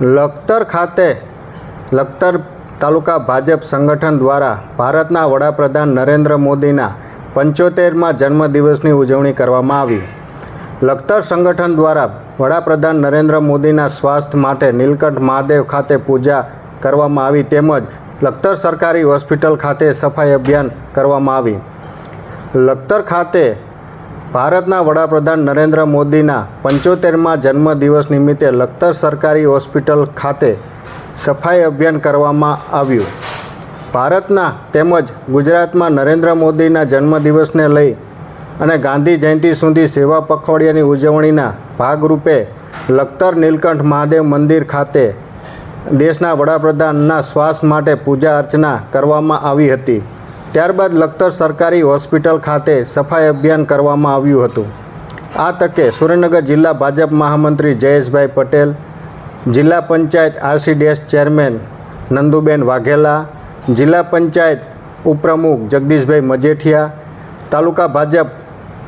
લખતર ખાતે લખતર તાલુકા ભાજપ સંગઠન દ્વારા ભારતના વડાપ્રધાન નરેન્દ્ર મોદીના પંચોતેરમાં જન્મદિવસની ઉજવણી કરવામાં આવી. લખતર સંગઠન દ્વારા વડાપ્રધાન નરેન્દ્ર મોદીના સ્વાસ્થ્ય માટે નીલકંઠ મહાદેવ ખાતે પૂજા કરવામાં આવી તેમજ લખતર સરકારી હોસ્પિટલ ખાતે સફાઈ અભિયાન કરવામાં આવી. લખતર ખાતે ભારતના વડાપ્રધાન નરેન્દ્ર મોદીના પંચોતેરમાં જન્મદિવસ નિમિત્તે લખતર સરકારી હોસ્પિટલ ખાતે સફાઈ અભિયાન કરવામાં આવ્યું. ભારતના તેમજ ગુજરાતમાં નરેન્દ્ર મોદીના જન્મદિવસને લઈ અને ગાંધી જયંતિ સુધી સેવા પખવાડિયાની ઉજવણીના ભાગરૂપે લખતર નીલકંઠ મહાદેવ મંદિર ખાતે દેશના વડાપ્રધાનના શ્વાસ માટે પૂજા અર્ચના કરવામાં આવી હતી. ત્યારબાદ લખતર સરકારી હોસ્પિટલ ખાતે સફાઈ અભિયાન કરવામાં આવ્યું હતું. આ તકે સુરેન્દ્રનગર જિલ્લા ભાજપ મહામંત્રી જયેશભાઈ પટેલ, જિલ્લા પંચાયત આરસીડીએસ ચેરમેન નંદુબેન વાઘેલા, જિલ્લા પંચાયત ઉપપ્રમુખ જગદીશભાઈ મજેઠિયા, તાલુકા ભાજપ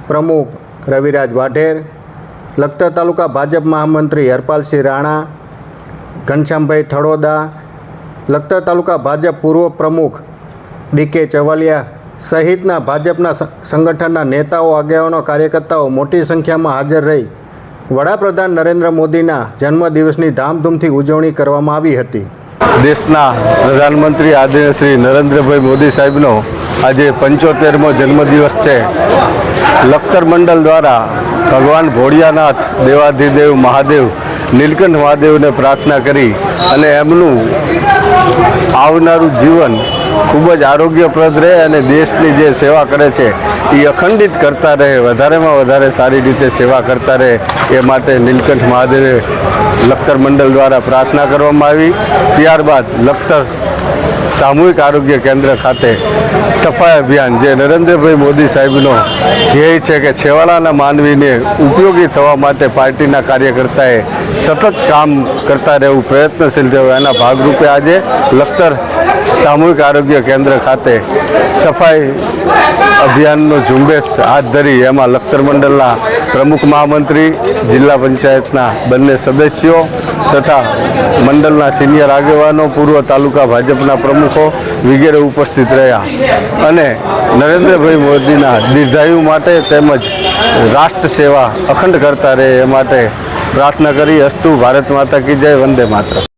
પ્રમુખ રવિરાજ વાઢેર, લખતર તાલુકા ભાજપ મહામંત્રી હરપાલસિંહ રાણા, ઘનશ્યામભાઈ થડોદા, લખતર તાલુકા ભાજપ પૂર્વ પ્રમુખ ડીકે ચવાલિયા સહિતના ભાજપના સંગઠનના નેતાઓ, આગેવાનો, કાર્યકર્તાઓ મોટી સંખ્યામાં હાજર રહી. વડાપ્રધાન નરેન્દ્ર મોદીના જન્મદિવસની ધામધૂમથી ઉજવણી કરવામાં આવી હતી. દેશના પ્રધાનમંત્રી આદરણીય શ્રી નરેન્દ્રભાઈ મોદી સાહેબનો આજે પંચોતેરમો જન્મદિવસ છે. લખતર મંડળ દ્વારા ભગવાન ભોળિયાનાથ દેવાધિદેવ મહાદેવ, નીલકંઠ મહાદેવને પ્રાર્થના કરી અને એમનું આવનારું જીવન ખૂબ જ આરોગ્યપ્રદ રહે અને દેશની જે સેવા કરે છે, એ અખંડિત કરતા રહે, વધારેમાં વધારે સારી રીતે સેવા કરતા રહે, એ માટે નીલકંઠ મહાદેવે લખતર મંડળ દ્વારા પ્રાર્થના કરવામાં આવી. ત્યારબાદ લખતર સામૂહિક આરોગ્ય કેન્દ્ર ખાતે સફાઈ અભિયાન, જે નરેન્દ્રભાઈ મોદી સાહેબનો ધ્યેય છે કે છેવાડાના માનવીને ઉપયોગી થવા માટે પાર્ટીના કાર્યકર્તાએ સતત કામ કરતા રહેવું પ્રયત્નશીલ થયું એના ભાગરૂપે આજે લખતર સામૂહિક આરોગ્ય કેન્દ્ર ખાતે સફાઈ અભિયાનનો ઝુંબેશ હાથ ધરી એમાં લખતર મંડળના પ્રમુખ મહામંત્રી, જિલ્લા પંચાયતના બંને સદસ્યો તથા મંડળના સિનિયર આગેવાનો, પૂર્વ તાલુકા ભાજપના પ્રમુખો વગેરે ઉપસ્થિત રહ્યા. અને નરેન્દ્રભાઈ મોદીના દીર્ઘાયુ માટે તેમજ રાષ્ટ્ર સેવા અખંડ કરતા રહે એ માટે પ્રાર્થના કરી, અસ્તુ ભારત માતા કી જય, વંદે માતરમ.